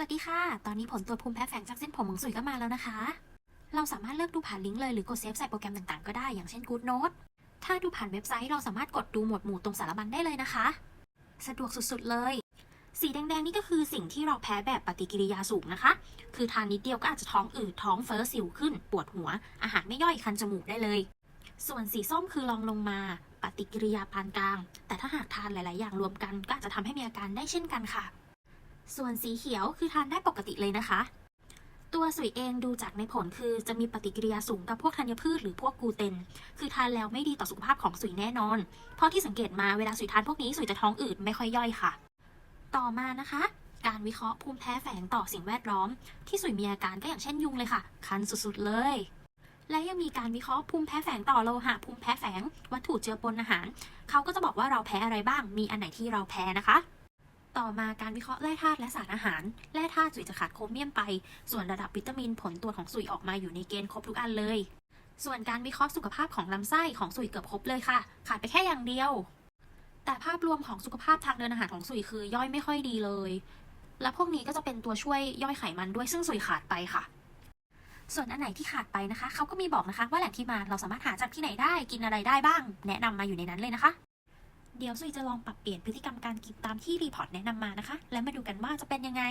สวัสดีค่ะ ตอนนี้ผลตรวจภูมิแพ้แฝงจากเส้นผมของสุยก็มาแล้วนะคะ เราสามารถเลือกดูผ่านลิงก์เลยหรือกดเซฟใส่โปรแกรมต่างๆก็ได้ อย่างเช่น Good Note ถ้าดูผ่านเว็บไซต์เราสามารถกดดูหมวดหมู่ตรงสารบัญได้เลยนะคะ สะดวกสุดๆเลย สีแดงๆนี่ก็คือสิ่งที่เราแพ้แบบปฏิกิริยาสูงนะคะ คือทานนิดเดียวก็อาจจะท้องอืดท้องเฟ้อสิวขึ้น ปวดหัว อาหารไม่ย่อยคันจมูกได้เลย ส่วนสีส้มคือลองลงมาปฏิกิริยาปานกลาง แต่ถ้าหากทานหลาย ๆ อย่างรวมกันก็อาจจะทำให้มีอาการได้เช่นกันค่ะ ส่วนสีเขียวคือทานได้ปกติเลยนะคะ ตัวสุยเองดูจากในผลคือจะมีปฏิกิริยาสูงกับพวกธัญพืชหรือพวกกูเตน คือทานแล้วไม่ดีต่อสุขภาพของสุยแน่นอน เพราะที่สังเกตมาเวลาสุยทานพวกนี้สุยจะท้องอืดไม่ค่อยย่อยค่ะ ต่อมานะคะ การวิเคราะห์ภูมิแพ้แฝงต่อสิ่งแวดล้อม ที่สุยมีอาการก็อย่างเช่นยุงเลยค่ะ คันสุดๆเลยและยังมีการวิเคราะห์ภูมิแพ้แฝงต่อโลหะภูมิแพ้แฝง วัตถุเจือปนอาหาร เขาก็จะบอกว่าเราแพ้อะไรบ้าง มีอันไหนที่เราแพ้นะคะ ต่อมาการวิเคราะห์แร่ธาตุและสารอาหาร แร่ธาตุสุยจะขาดโครเมียมไป ส่วนระดับวิตามินผลตรวจของสุยออกมาอยู่ในเกณฑ์ครบทุกอันเลย ส่วนการวิเคราะห์สุขภาพของลำไส้ของสุยเกือบครบเลยค่ะ ขาดไปแค่อย่างเดียว แต่ภาพรวมของสุขภาพทางเดินอาหารของสุยคือย่อยไม่ค่อยดีเลย และพวกนี้ก็จะเป็นตัวช่วยย่อยไขมันด้วยซึ่งสุยขาดไปค่ะ ส่วนอันไหนที่ขาดไปนะคะเขาก็มีบอกนะคะ ว่าแหล่งที่มาเราสามารถหาจากที่ไหนได้กินอะไรได้บ้าง แนะนำมาอยู่ในนั้นเลยนะคะ เดี๋ยวซุยจะลองปรับเปลี่ยนพฤติกรรมการกินตามที่รีพอร์ตแนะนำมานะคะ และมาดูกันว่าจะเป็นยังไง